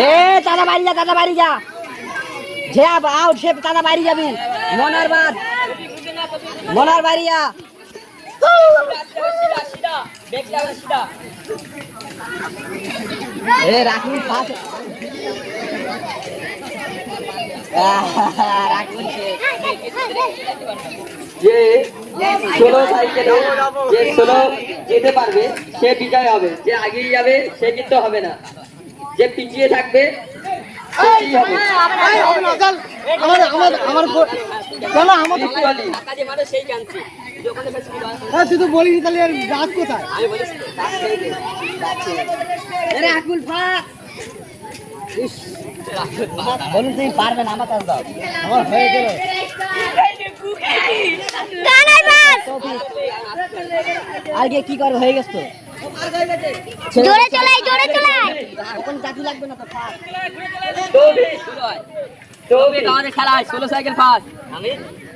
এ, দাদা বাড়ি যা, দাদা বাড়ি যা। যে আউট সে দাদা বাড়ি যাবি। মনার বাদ মনার বাড়ি যা। এ রাখুন যে ষোলো সাইকেলে যে ষোলো যেতে পারবে সে বিজয় হবে। যে আগিয়ে যাবে সে কিন্তু হবে না। যে পিছিয়ে থাকবে হ্যাঁ, তুই তো বলিনি তাহলে আর রাকুল বলুন তুমি পারবে না আমার দাও আমার হয়ে গেল আগে কি করে হয়ে গেছে জোরে চলাই জোরে চলাই। এখন জাতি লাগবে না তো ফাঁক তো আমাদের খেলা ষোলো সাইকেল ফার্স্ট।